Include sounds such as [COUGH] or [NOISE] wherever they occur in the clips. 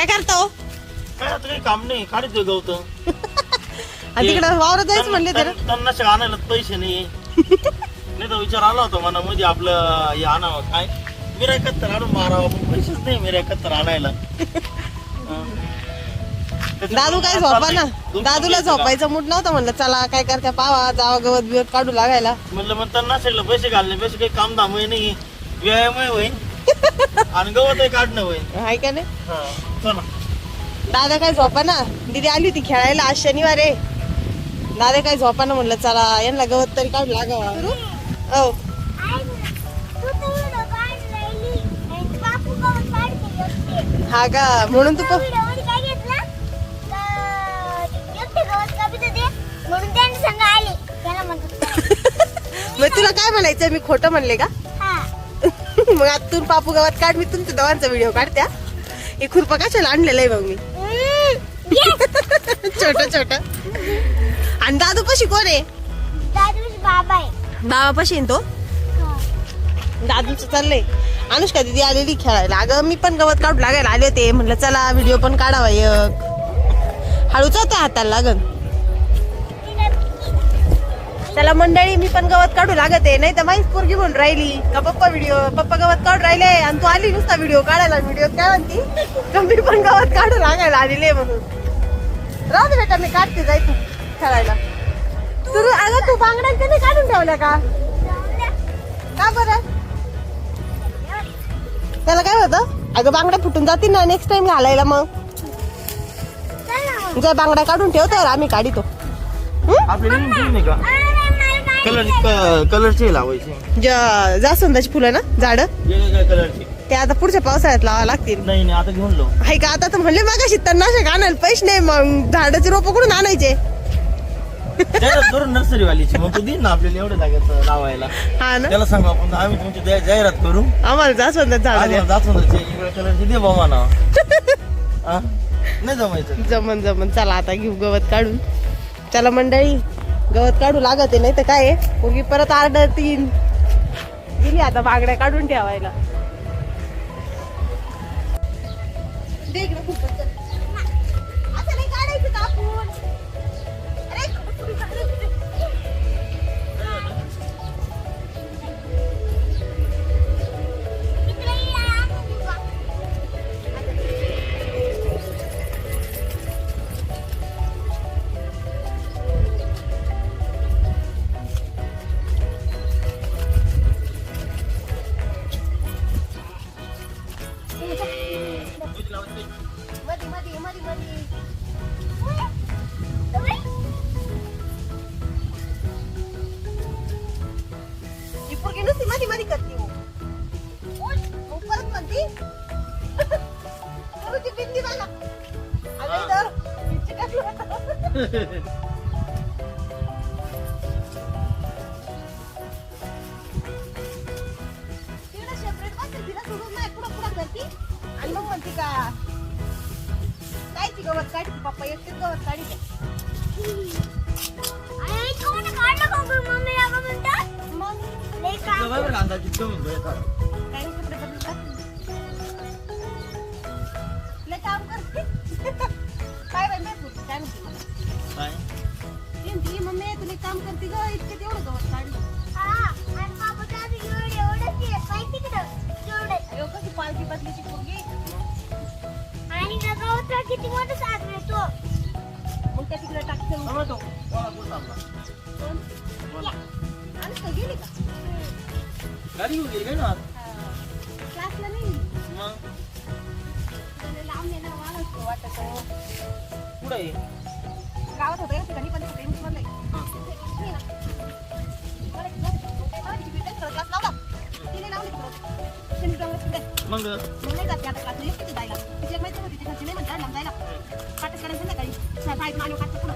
काय करतो? काय आता काही काम नाही काढतोय गवत. [LAUGHS] आणि तिकडं वावरात जायचं म्हणले तर? तन्नाशक आणायला पैसे नाही. [LAUGHS] नाही तर विचार आला होता मला मध्ये आपलं हे आणावं काय? मिरा कत्तर आणून मारावं पण पैसेच नाही मिरा कत्तर आणायला. [LAUGHS] दादू काय झोपा ना? दादूला झोपायचं मूड नव्हतं म्हणलं चला काय करत्या पावा जावा गवत बिवत काढू लागायला. म्हणलं मग तन्नाशकला पैसे घालणे पैसे काही काम धाम नाही. व्यायामही होईल आणि गवतही काढणं होईल. हाय का नाही? हं. चला. दादा काय झोपा ना? दीदी आली होती खेळायला आज शनिवार आहे. दादा काय झोपा ना म्हणलं चला यांना गवत तरी काढू लागावा. हो. हा का? म्हणून तू प- म्हणून त्यांनी संग आले त्याला म्हणतो मग तुला काय म्हणायचं मी खोटं म्हणले का? मग आता तू पापू गावात काढ मी तुमच्या दोघांचा व्हिडिओ काढत्या हे. खुरपा कशाला आणलेलं आहे मग मी. [LAUGHS] छोट छोट. आणि दादू पशी कोण आहे? बाबा आहे. बाबा पशी तो. दादूचं चाललंय. अनुष्का दिदी आलेली खेळायला. अगं मी पण गवत काढू लागायला आले होते. म्हटलं चला व्हिडिओ पण काढावा एक. हळूच होत्या हाताला लागन चला मंडळी मी पण गवत काढू लागत आहे नाही तर माहीत पोरगी म्हणून राहिली. का पप्पा व्हिडिओ पप्पा गवत काढू राहिले आणि तू आली नुसता व्हिडिओ काढायला व्हिडिओ काय म्हणती? का मी पण गवत काढू लागायला आलेली आहे म्हणून. राहू दे बेटा मी काढते जाय तू खेळायला. तू अगं तू बांगड्या कधी काढून ठेवल्या का? का बरं? त्याला काय होतं? अगं बांगड्या फुटून जातील ना नेक्स्ट टाइम घालायला मग. जर बांगड्या काढून ठेवतो आम्ही काढितो. कलर कलरचे लावायचे. ज- जास्वंदाची फुलं ना झाड? वेगवेगळ्या कलरचे ते आता पुढच्या पावसाळ्यात लावा लागतील. नाही नाही आता घेऊन लो हाय का आता तर म्हणले मागाशी तणनाशक आणायला पैसे नाही मग झाडाचे रोप कुठून आणायचे? जाहिरात करून नर्सरी वालीची मग तू देईन ना आपल्याला एवढं जागेचं लावायला. हा ना? त्याला सांगू आपण आम्ही तुमची जाहि- जाहिरात करू. आम्हाला जास्वंदात झाड द्या. जातो कलरचे दे बाबा ना? [LAUGHS] नाही जमायचं. जमन जमन. चला आता घेऊ गवत काढून. चला मंडळी. गवत काढू लागत आहे नाही तर काय मुलगी परत आर्डर तीन गेली आता बागड्या काढून ठेवायला. दे आणि मग म्हणती का कायची गवत काढते पप्पा एकटीच गवत काढते. [LAUGHS] काय म्हणते तू काय म्हणते? काम करते ग इतके तेवढं गवत काढलं हा. अयो कशी पालखी बदलीची पोरगी किती मोठा साथ मिळतो मग त्या तिकडे टाकते मग. थांबा तो. कोणा कोण? बोला. अनुष्का गेली का गाडी घेऊन गेली काय ना आज? क्लासला नाही गेली. मग त्याला लांब आहे ना मला असं वाटत. गावात होतं या ठिकाणी पण क्लास- क्लास लावलं तिथे. मग मग नाही जाते आता क्लासला एकटीच जायला. तिची एक मैत्रीण होती, ती घरची नाही म्हणते, लांब जायला. पाठच करायचं संध्याकाळी. शाळेत मानव काढते पुढं.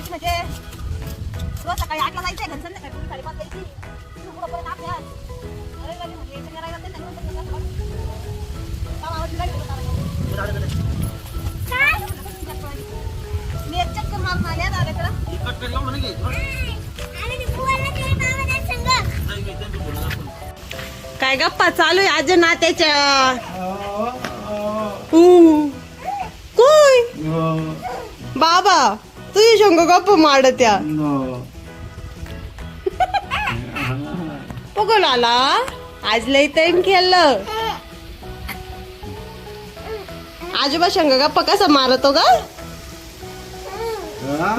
म्हणजे रोज सकाळी आठला जायचंय घरी संध्याकाळी पुढे साडेपाच जायची तिथून पुढं परत अभ्यास रविवारी म्हणजे शनिवारी त्यांना घेऊन जायचं क्लासला. काय? मी एक चक्कर मारून गप्पा चालू आहे आज नात्याच्या ऊ. कोय बाबा. तुझी शंग गप्प माडत्या बघून आला? आज लय तैन खेळलं आजोबा शंग गप्पा कसा मारतो का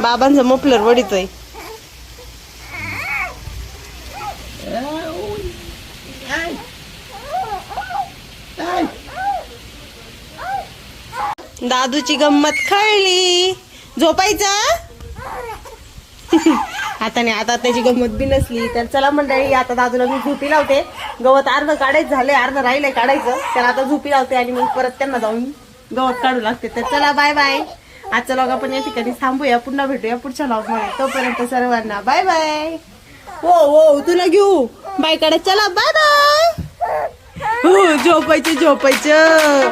बाबांचं मोपलर वडितोय. दादूची गंमत कळली. झोपायचं? आता नाही आता त्याची गंमत बी नसली. तर चला मंडळी आता दादूला मी झोपी लावते. गवत अर्ध काढायचं झाले अर्ध राहिलंय काढायचं. त्याला आता झोपी लावते आणि मग परत त्यांना जाऊन गवत काढू लागते. तर चला बाय बाय आजचा लॉग आपण या ठिकाणी थांबूया. पुन्हा भेटूया पुढच्या लॉगमध्ये. तोपर्यंत सर्वांना बाय बाय हो हो तुला घेऊ. बाय काढा चला बाय बाय हो झोपायचं झोपायचं.